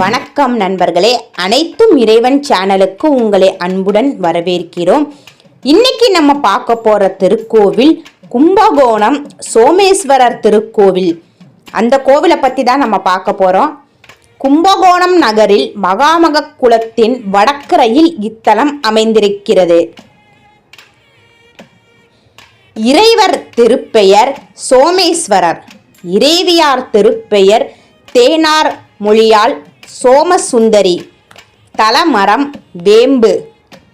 வணக்கம் நண்பர்களே. அனைத்தும் இறைவன் சேனலுக்கு உங்களை அன்புடன் வரவேற்கிறோம். இன்னைக்கு நம்ம பார்க்க போற திருக்கோவில் கும்பகோணம் சோமேஸ்வரர் திருக்கோவில். அந்த கோவிலை பத்தி தான் நம்ம பார்க்க போறோம். கும்பகோணம் நகரில் மகாமக குலத்தின் வடக்கரையில் இத்தலம் அமைந்திருக்கிறது. இறைவர் திருப்பெயர் சோமேஸ்வரர். இறைவியார் திருப்பெயர் தேனார் மொழியால் சோமசுந்தரி தலமரம் வேம்பு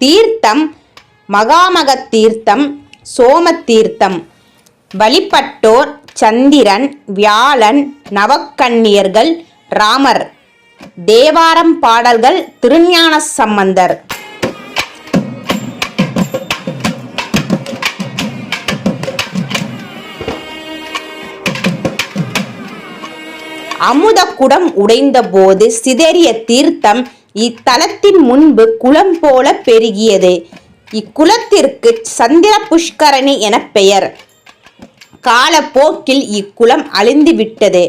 தீர்த்தம் மகாமக தீர்த்தம் சோம தீர்த்தம். வழிபட்டோர் சந்திரன் வியாழன் நவக்கண்ணியர்கள் ராமர். தேவாரம் பாடல்கள் திருஞான சம்பந்தர். அமுத குடம் உடைந்தபோது சிதறிய தீர்த்தம் இத்தலத்தின் முன்பு குளம் போல பெருகியது. இக்குளத்திற்கு சந்திர புஷ்கரணி என பெயர். காலப்போக்கில் இக்குளம் அழிந்து விட்டது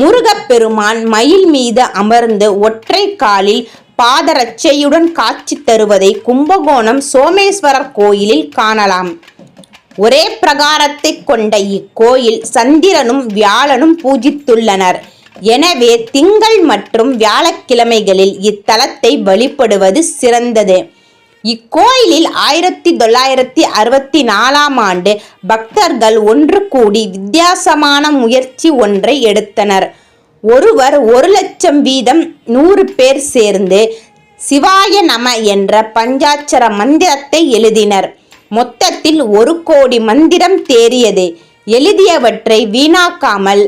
முருகப்பெருமான் மயில் மீது அமர்ந்து ஒற்றை காலில் பாதரட்சையுடன் காட்சி தருவதை கும்பகோணம் சோமேஸ்வரர் கோயிலில் காணலாம். ஒரே பிரகாரத்தை கொண்ட இக்கோயில் சந்திரனும் வியாழனும் பூஜித்துள்ளனர். எனவே திங்கள் மற்றும் வியாழக்கிழமைகளில் இத்தலத்தை வழிபடுவது சிறந்தது. இக்கோயிலில் ஆயிரத்தி தொள்ளாயிரத்தி அறுபத்தி நாலாம் ஆண்டு பக்தர்கள் ஒன்று கூடி வித்தியாசமான முயற்சி ஒன்றை எடுத்தனர். ஒருவர் ஒரு லட்சம் வீதம் நூறு பேர் சேர்ந்து சிவாய நம என்ற பஞ்சாட்சர மந்திரத்தை எழுதினர். மொத்தத்தில் ஒரு கோடி மந்திரம் தேறியது. எழுதியவற்றை வீணாக்காமல்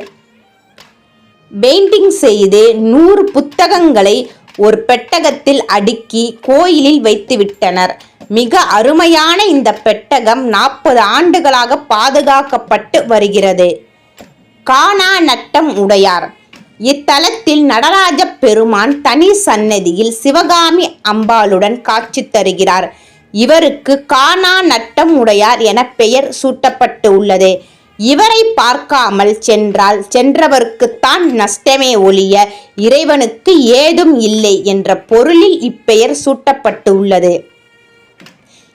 பெயிண்டிங் செய்து நூறு புத்தகங்களை ஒரு பெட்டகத்தில் அடுக்கி கோயிலில் வைத்துவிட்டனர் மிக அருமையான இந்த பெட்டகம் நாற்பது ஆண்டுகளாக பாதுகாக்கப்பட்டு வருகிறது. காணா நட்டம் உடையார். இத்தலத்தில் நடராஜ பெருமான் தனி சன்னதியில் சிவகாமி அம்பாளுடன் காட்சி தருகிறார். இவருக்கு காணா நட்டம் உடையார் என பெயர் சூட்டப்பட்டு உள்ளது. இவரை பார்க்காமல் சென்றால் சென்றவருக்குத்தான் நஷ்டமே ஒழிய இறைவனுக்கு ஏதும் இல்லை என்ற பொருளில் இப்பெயர் சூட்டப்பட்டு உள்ளது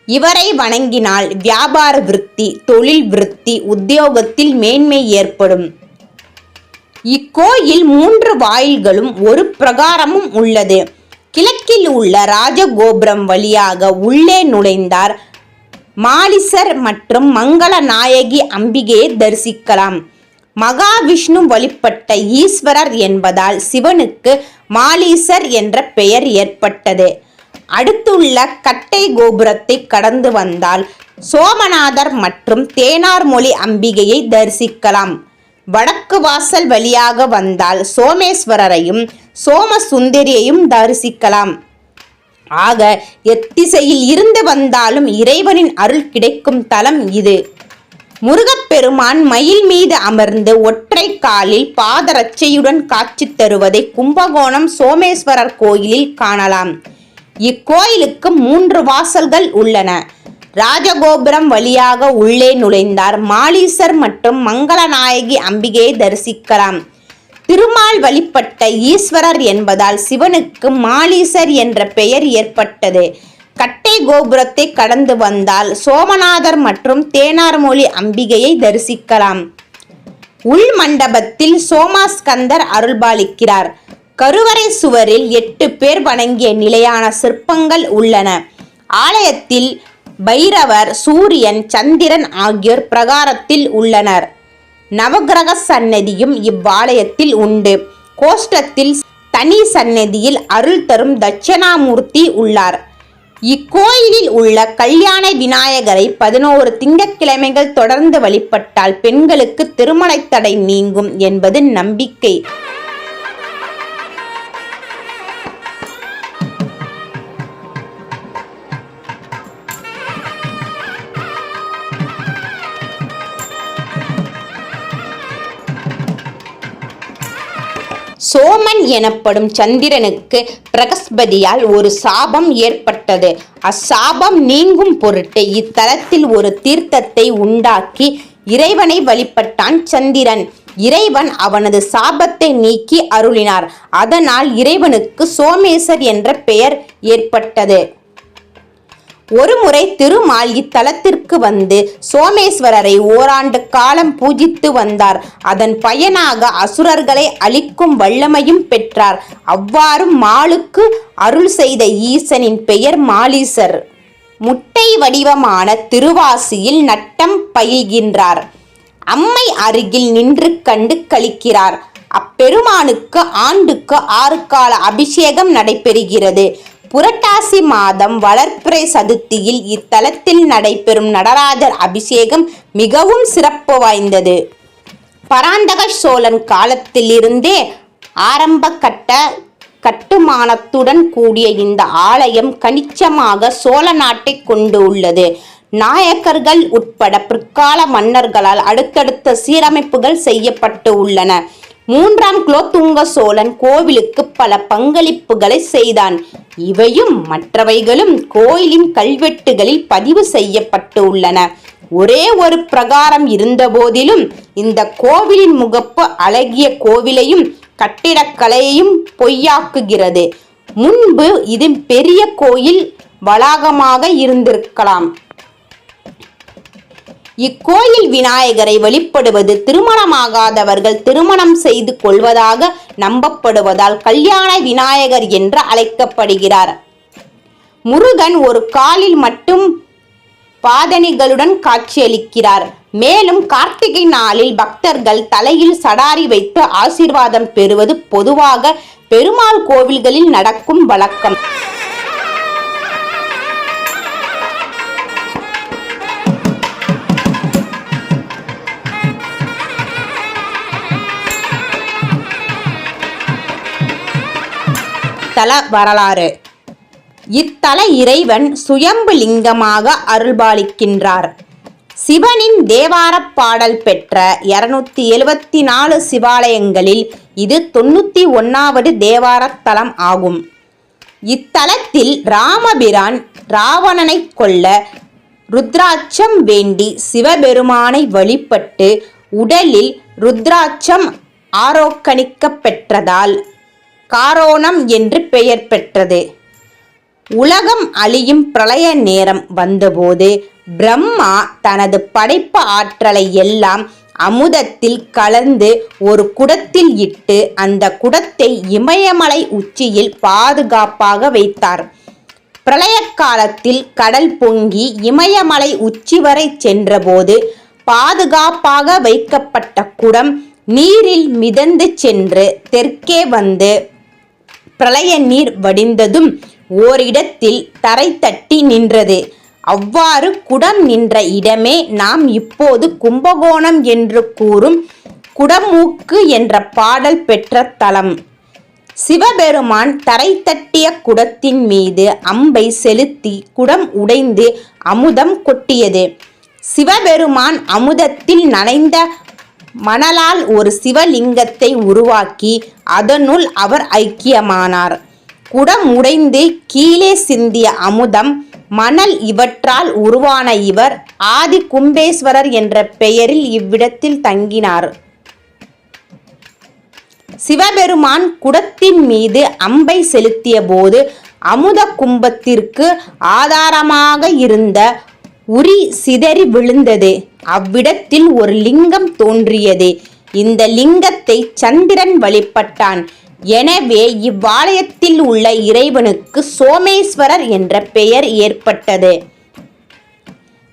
இவரை வணங்கினால் வியாபார விருத்தி தொழில் விருத்தி உத்தியோகத்தில் மேன்மை ஏற்படும். இக்கோயில் மூன்று வாயில்களும் ஒரு பிரகாரமும் உள்ளது. கிழக்கில் உள்ள ராஜகோபுரம் வழியாக உள்ளே நுழைந்தார் மாலிசர் மற்றும் மங்கள நாயகி அம்பிகையை தரிசிக்கலாம். மகாவிஷ்ணு வழிபட்ட ஈஸ்வரர் என்பதால் சிவனுக்கு மாலீசர் என்ற பெயர் ஏற்பட்டது. அடுத்துள்ள கட்டை கோபுரத்தை கடந்து வந்தால் சோமநாதர் மற்றும் தேனார்மொழி அம்பிகையை தரிசிக்கலாம். வடக்கு வாசல் வழியாக வந்தால் சோமேஸ்வரரையும் சோமசுந்தரியையும் தரிசிக்கலாம். ஆக எத்திசையில் இருந்து வந்தாலும் இறைவனின் அருள் கிடைக்கும் தலம் இது. முருகப்பெருமான் மயில் மீது அமர்ந்து ஒற்றை காலில் பாதரட்சையுடன் காட்சி தருவதை கும்பகோணம் சோமேஸ்வரர் கோயிலில் காணலாம். இக்கோயிலுக்கு மூன்று வாசல்கள் உள்ளன. ராஜகோபுரம் வழியாக உள்ளே நுழைந்தார் மாலீசர் மற்றும் மங்களநாயகி அம்பிகையை தரிசிக்கலாம். திருமால் வழிபட்ட ஈஸ்வரர் என்பதால் சிவனுக்கு மாலீசர் என்ற பெயர் ஏற்பட்டது. கட்டை கோபுரத்தை கடந்து வந்தால் சோமநாதர் மற்றும் தேனார்மொழி அம்பிகையை தரிசிக்கலாம். உள் மண்டபத்தில் சோமாஸ்கந்தர் அருள்பாலிக்கிறார். கருவறை சுவரில் எட்டு பேர் வணங்கிய நிலையான சிற்பங்கள் உள்ளன. ஆலயத்தில் பைரவர் சூரியன் சந்திரன் ஆகியோர் பிரகாரத்தில் உள்ளனர். நவகிரக சன்னதியும் இவ்வாலயத்தில் உண்டு. கோஷ்டத்தில் தனி சன்னதியில் அருள் தரும் தட்சணாமூர்த்தி உள்ளார். இக்கோயிலில் உள்ள கல்யாண விநாயகரை பதினோரு திங்கட்கிழமைகள் தொடர்ந்து வழிபட்டால் பெண்களுக்கு திருமலை தடை நீங்கும் என்பது நம்பிக்கை. சோமன் எனப்படும் சந்திரனுக்கு பிரகஸ்பதியால் ஒரு சாபம் ஏற்பட்டது. அச்சாபம் நீங்கும் பொருட்டு இத்தலத்தில் ஒரு தீர்த்தத்தை உண்டாக்கி இறைவனை வழிபட்டான் சந்திரன். இறைவன் அவனது சாபத்தை நீக்கி அருளினார். அதனால் இறைவனுக்கு சோமேசர் என்ற பெயர் ஏற்பட்டது. ஒருமுறை திருமால் இத்தலத்திற்கு வந்து சோமேஸ்வரரை ஓராண்டு காலம் பூஜித்து வந்தார். அதன் பயனாக அசுரர்களை அழிக்கும் வல்லமையும் பெற்றார். அவ்வாறு மாலுக்கு அருள் செய்த ஈசனின் பெயர் மாலீசர். முட்டை வடிவமான திருவாசியில் நட்டம் பயில்கின்றார். அம்மை அருகில் நின்று கண்டு கழிக்கிறார் அப்பெருமானுக்கு ஆண்டுக்கு ஆறு கால அபிஷேகம் நடைபெறுகிறது. புரட்டாசி மாதம் வளர்ப்புரை சதுர்த்தியில் இத்தலத்தில் நடைபெறும் நடராஜர் அபிஷேகம் மிகவும் சிறப்பு வாய்ந்தது. பராந்தக சோழன் காலத்திலிருந்தே ஆரம்ப கட்ட கட்டுமானத்துடன் கூடிய இந்த ஆலயம் கணிச்சமாக சோழ நாட்டை கொண்டு உள்ளது. நாயக்கர்கள் உட்பட பிற்கால மன்னர்களால் அடுத்தடுத்த சீரமைப்புகள் செய்யப்பட்டு உள்ளன. மூன்றாம் குலோத்துங்க சோழன் கோவிலுக்கு பல பங்களிப்புகளை செய்தான். இவையும் மற்றவைகளும் கோயிலின் கல்வெட்டுகளில் பதிவு செய்யப்பட்டு உள்ளன. ஒரே ஒரு பிரகாரம் இருந்தபோதிலும் இந்த கோவிலின் முகப்பு அழகிய கோவிலையும் கட்டிடக்கலையையும் பொய்யாக்குகிறது. முன்பு இது பெரிய கோயில் வளாகமாக இருந்திருக்கலாம். இக்கோயில் விநாயகரை வழிபடுவது திருமணமாகாதவர்கள் திருமணம் செய்து கொள்வதாக நம்பப்படுவதால் கல்யாண விநாயகர் என்று அழைக்கப்படுகிறார். முருகன் ஒரு காலில் மட்டும் பாதணிகளுடன் காட்சியளிக்கிறார். மேலும் கார்த்திகை நாளில் பக்தர்கள் தலையில் சடாரி வைத்து ஆசீர்வாதம் பெறுவது பொதுவாக பெருமாள் கோவில்களில் நடக்கும் வழக்கம். தல வரலாறு. இத்தல இறைவன் சுயம்பு லிங்கமாக அருள்பாலிக்கின்றார். சிவனின் தேவாரப் பாடல் பெற்ற இருநூத்தி எழுவத்தி நாலு சிவாலயங்களில் இது தொண்ணூத்தி ஒன்னாவது தேவாரத்தலம் ஆகும். இத்தலத்தில் ராமபிரான் ராவணனை கொல்ல ருத்ராட்சம் வேண்டி சிவபெருமானை வழிபட்டு உடலில் ருத்ராட்சம் ஆரோக்கணிக்கப்பெற்றதால் பெற்றதால் காரோணம் என்று பெயர் பெற்றது. உலகம் அழியும் பிரளய நேரம் வந்தபோது பிரம்மா தனது படைப்பு ஆற்றலை எல்லாம் அமுதத்தில் கலந்து ஒரு குடத்தில் இட்டு அந்த குடத்தை இமயமலை உச்சியில் பாதுகாப்பாக வைத்தார். பிரளய காலத்தில் கடல் பொங்கி இமயமலை உச்சி வரை சென்றபோது பாதுகாப்பாக வைக்கப்பட்ட குடம் நீரில் மிதந்து சென்று தெற்கே வந்து பிரளய நீர் வடிந்ததும் ஓரிடத்தில் தரை தட்டி நின்றது. அவ்வாறு குடம் நின்ற இடமே நாம் இப்போது கும்பகோணம் என்று கூறும் குடமூக்கு என்ற பாடல் பெற்ற தலம். சிவபெருமான் தரை தட்டிய குடத்தின் மீது அம்பை செலுத்தி குடம் உடைந்து அமுதம் கொட்டியது. சிவபெருமான் அமுதத்தில் நனைந்த மணலால் ஒரு சிவலிங்கத்தை உருவாக்கி அதனுள் அவர் ஐக்கியமானார். குடம் உடைந்து கீழே சிந்திய அமுதம் மணல் இவற்றால் உருவான இவர் ஆதி கும்பேஸ்வரர் என்ற பெயரில் இவ்விடத்தில் தங்கினார். சிவபெருமான் குடத்தின் மீது அம்பை செலுத்திய போது அமுத கும்பத்திற்கு ஆதாரமாக இருந்த உரி சிதறி விழுந்தது. அவ்விடத்தில் ஒரு லிங்கம் தோன்றியது. இந்த லிங்கத்தை சந்திரன் வழிபட்டான். எனவே இவ்வாலயத்தில் உள்ள இறைவனுக்கு சோமேஸ்வரர் என்ற பெயர் ஏற்பட்டது.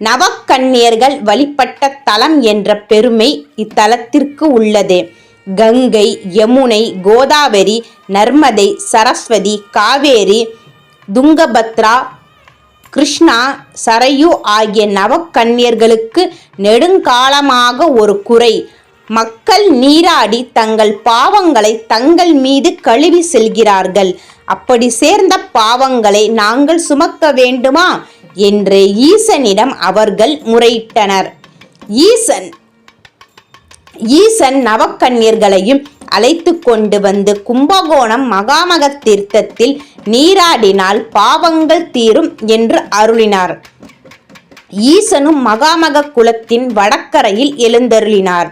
நவக்கன்னியர்கள் வழிபட்ட தலம் என்ற பெருமை இத்தலத்திற்கு உள்ளது. கங்கை யமுனை கோதாவரி நர்மதை சரஸ்வதி காவேரி துங்கபத்ரா கிருஷ்ணா சரையு ஆகிய நவக்கன்னியர்களுக்கு நெடுங்காலமாக ஒரு குறை. மக்கள் நீராடி தங்கள் பாவங்களை தங்கள் மீது கழுவி செல்கிறார்கள். அப்படி சேர்ந்த பாவங்களை நாங்கள் சுமக்க வேண்டுமா? என்று ஈசனிடம் அவர்கள் முறையிட்டனர். ஈசன் ஈசன் நவக்கன்னியர்களையும் அழைத்து கொண்டு வந்து கும்பகோணம் மகாமக தீர்த்தத்தில் நீராடினால் பாவங்கள் தீரும் என்று அருளினார். ஈசனும் மகாமக குலத்தின் வடக்கரையில் எழுந்தருளினார்.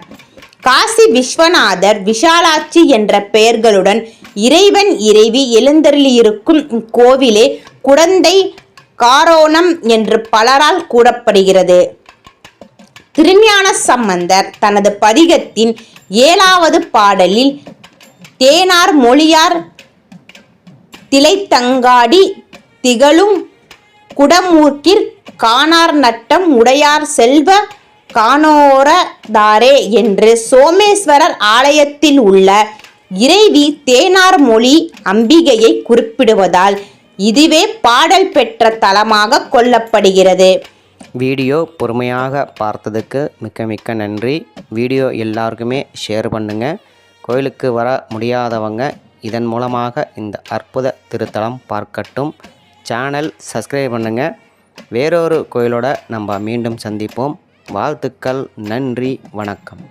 காசி விஸ்வநாதர் விஷாலாட்சி என்ற பெயர்களுடன் இறைவன் இறைவி எழுந்தருளியிருக்கும் இக்கோவிலே குடந்தை காரோணம் என்று பலரால் கூறப்படுகிறது. திருஞான சம்பந்தர் தனது பதிகத்தின் ஏழாவது பாடலில் தேனார் மொழியார் திளைத்தங்காடி திகழும் குடமூர்க்கிற் காணார் நட்டம் உடையார் செல்வ காணோரதாரே என்று சோமேஸ்வரர் ஆலயத்தில் உள்ள இறைவி தேனார் மொழி அம்பிகையை குறிப்பிடுவதால் இதுவே பாடல் பெற்ற தலமாக கொள்ளப்படுகிறது. வீடியோ பொறுமையாக பார்த்ததுக்கு மிக்க மிக்க நன்றி. வீடியோ எல்லாருக்குமே ஷேர் பண்ணுங்கள் கோயிலுக்கு வர முடியாதவங்க இதன் மூலமாக இந்த அற்புத திருத்தலம் பார்க்கட்டும். சேனல் சப்ஸ்கிரைப் பண்ணுங்கள் வேறொரு கோயிலோட நம்ம மீண்டும் சந்திப்போம். வாழ்த்துக்கள் நன்றி வணக்கம்.